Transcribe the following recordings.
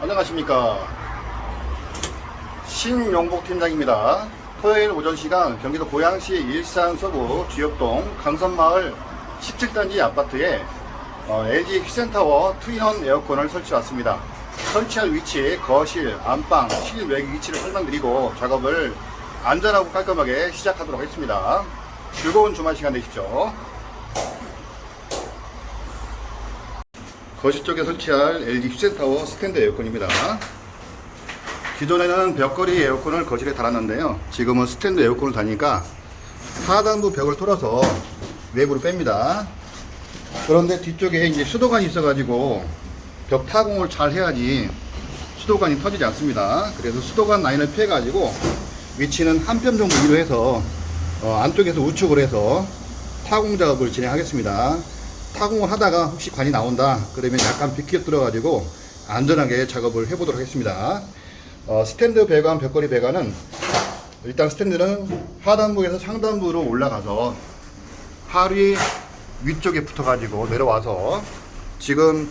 안녕하십니까. 신용복 팀장입니다. 토요일 오전 시간 경기도 고양시 일산 서구 주엽동 강선마을 17단지 아파트에 어, LG 휘센타워 투인원 에어컨을 설치 왔습니다. 설치할 위치, 거실, 안방, 실외 위치를 설명드리고 작업을 안전하고 깔끔하게 시작하도록 하겠습니다. 즐거운 주말 시간 되십시오 거실 쪽에 설치할 LG 휘센타워 스탠드 에어컨입니다. 기존에는 벽걸이 에어컨을 거실에 달았는데요. 지금은 스탠드 에어컨을 다니까 하단부 벽을 뚫어서 외부로 뺍니다. 그런데 뒤쪽에 이제 수도관이 있어가지고 벽 타공을 잘 해야지 수도관이 터지지 않습니다. 그래서 수도관 라인을 피해가지고 위치는 한 뼘 정도 위로 해서 어, 안쪽에서 우측을 해서 타공 작업을 진행하겠습니다. 타공을 하다가 혹시 관이 나온다 그러면 약간 비껴 들어가지고 안전하게 작업을 해보도록 하겠습니다. 어, 스탠드 배관, 벽걸이 배관은 일단 스탠드는 하단부에서 상단부로 올라가서 팔이 위쪽에 붙어가지고 내려와서 지금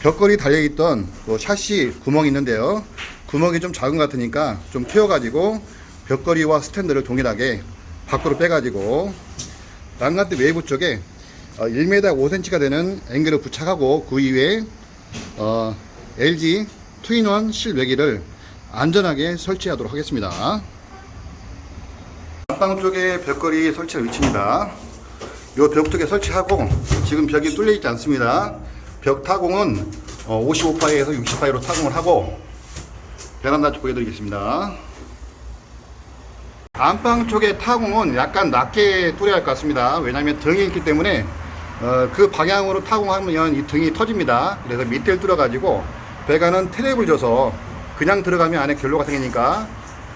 벽걸이 달려있던 그 샤시 구멍이 있는데요. 구멍이 좀 작은 것 같으니까 좀 튀어가지고 벽걸이와 스탠드를 동일하게 밖으로 빼가지고 난간대 외부 쪽에 어, 1m 5cm가 되는 앵글을 부착하고 그 이외에 어, LG 투인원 실외기를 안전하게 설치하도록 하겠습니다. 안방 쪽에 벽걸이 설치할 위치입니다. 이 벽 쪽에 설치하고 지금 벽이 뚫려 있지 않습니다. 벽 타공은 55파이에서 60파이로 타공을 하고 베란다 쪽 보여드리겠습니다. 안방 쪽의 타공은 약간 낮게 뚫어야 할 것 같습니다. 왜냐하면 등이 있기 때문에 어, 그 방향으로 타공하면 이 등이 터집니다. 그래서 밑에를 뚫어가지고 배관은 트랩을 줘서 그냥 들어가면 안에 결로가 생기니까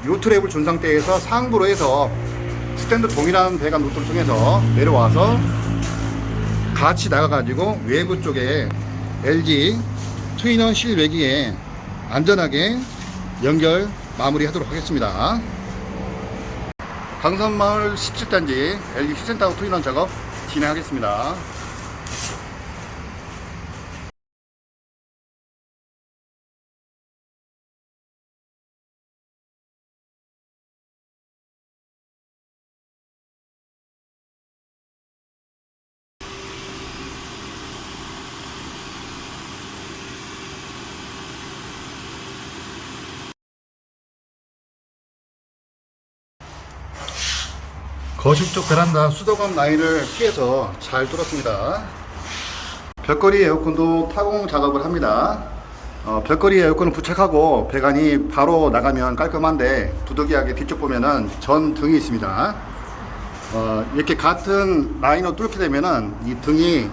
이 트랩을 준 상태에서 상부로 해서 스탠드 동일한 배관 노트를 통해서 내려와서 같이 나가가지고 외부 쪽에 LG 트윈원 실외기에 안전하게 연결 마무리하도록 하겠습니다. 강산마을 17단지 LG 히센타워 투인원 작업 진행하겠습니다. 거실 쪽 베란다 수도관 라인을 피해서 잘 뚫었습니다. 벽걸이 에어컨도 타공 작업을 합니다. 어, 벽걸이 에어컨을 부착하고 배관이 바로 나가면 깔끔한데 두둑이하게 뒤쪽 보면은 전 등이 있습니다. 어, 이렇게 같은 라인으로 뚫게 되면은 이 등이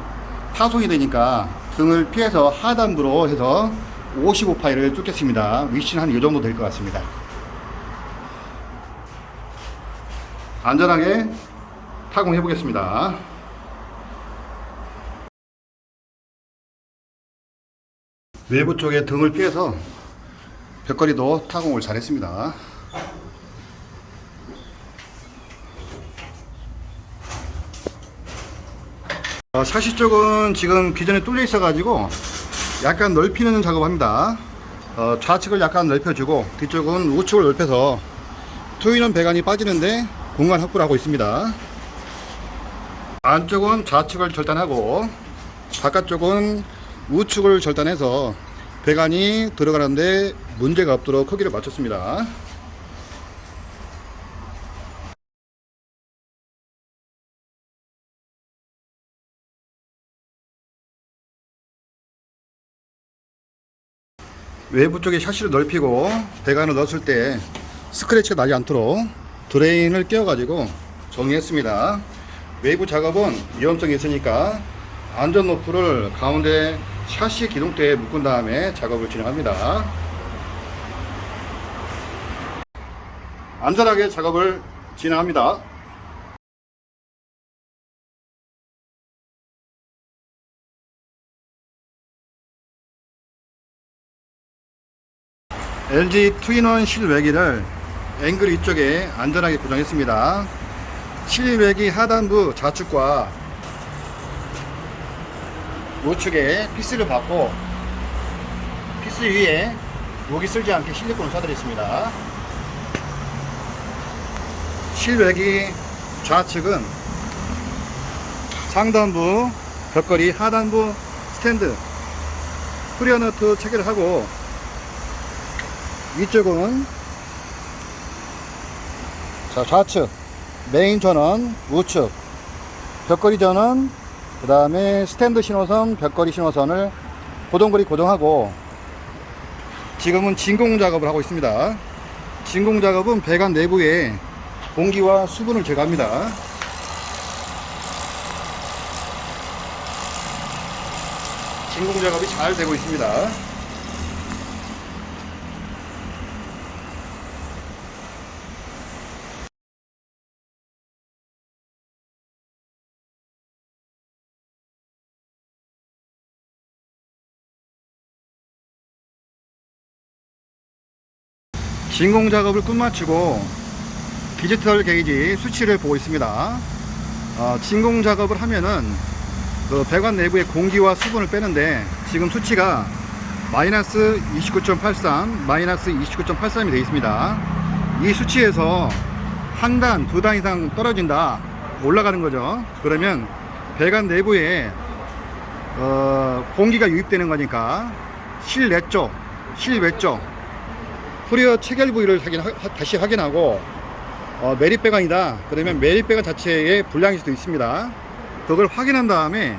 파손이 되니까 등을 피해서 하단부로 해서 55파이를 뚫겠습니다. 위치는 한 이 정도 될 것 같습니다. 안전하게 타공해 보겠습니다. 외부 쪽에 등을 피해서 벽걸이도 타공을 잘했습니다. 어, 샤시 쪽은 지금 기존에 뚫려 있어 가지고 약간 넓히는 작업합니다. 어, 좌측을 약간 넓혀주고 뒤쪽은 우측을 넓혀서 투인원 배관이 빠지는데 공간 확보를 하고 있습니다. 안쪽은 좌측을 절단하고 바깥쪽은 우측을 절단해서 배관이 들어가는데 문제가 없도록 크기를 맞췄습니다. 외부 쪽에 샤시를 넓히고 배관을 넣었을 때 스크래치가 나지 않도록 드레인을 끼워가지고 정리했습니다. 외부 작업은 위험성이 있으니까 안전 노프를 가운데 샤시 기둥대에 묶은 다음에 작업을 진행합니다. 안전하게 작업을 진행합니다. LG 투인원 실외기를 앵글 위쪽에 안전하게 고정했습니다. 실외기 하단부 좌측과 우측에 피스를 받고 피스 위에 목이 쓸지 않게 실리콘을 쏴드렸습니다. 실외기 좌측은 상단부 벽걸이 하단부 스탠드 프리어너트 체결을 하고 위쪽은 자 좌측. 메인 전원 우측. 벽걸이 전원 그 다음에 스탠드 신호선 벽걸이 신호선을 고동거리 고정하고 지금은 진공 작업을 하고 있습니다. 진공 작업은 배관 내부에 공기와 수분을 제거합니다. 진공 작업이 잘 되고 있습니다 진공 작업을 끝마치고 디지털 게이지 수치를 보고 있습니다. 어, 진공 작업을 하면은 그 배관 내부의 공기와 수분을 빼는데 지금 수치가 마이너스 29.83, 마이너스 29.83이 되어 있습니다. 이 수치에서 한 단, 두 단 이상 떨어진다, 올라가는 거죠. 그러면 배관 내부에 어, 공기가 유입되는 거니까 실내 쪽, 실외 쪽 후리어 체결 부위를 확인, 하- 다시 확인하고 어, 매립 배관이다. 그러면 매립 배관 자체에 불량일 수도 있습니다. 그걸 확인한 다음에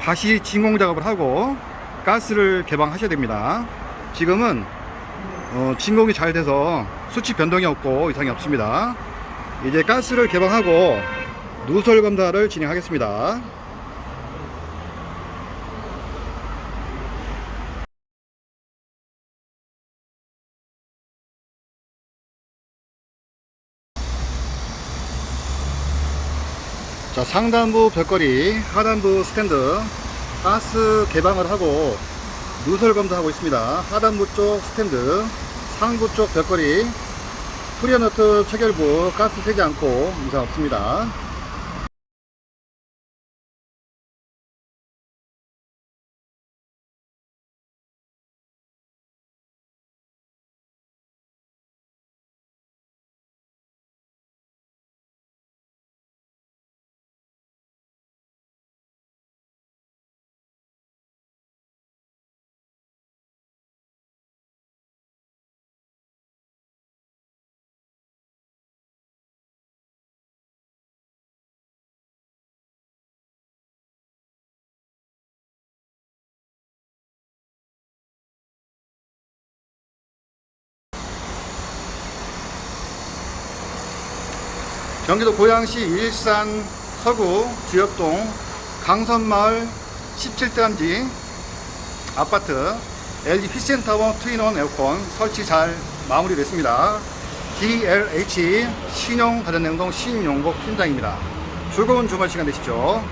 다시 진공 작업을 하고 가스를 개방하셔야 됩니다. 지금은 어, 진공이 잘 돼서 수치 변동이 없고 이상이 없습니다. 이제 가스를 개방하고 누설 검사를 진행하겠습니다 자 상단부 벽걸이 하단부 스탠드 가스 개방을 하고 누설 검사하고 있습니다. 하단부 쪽 스탠드 상부 쪽 벽걸이 프리어너트 체결부 가스 새지 않고 이상 없습니다 경기도 고양시 일산 서구 주엽동 강선마을 17단지 아파트 LG 피센타워 트윈원 에어컨 설치 잘 마무리됐습니다. DLH 신용 가전냉동 신용복 팀장입니다. 즐거운 주말 시간 되십시오.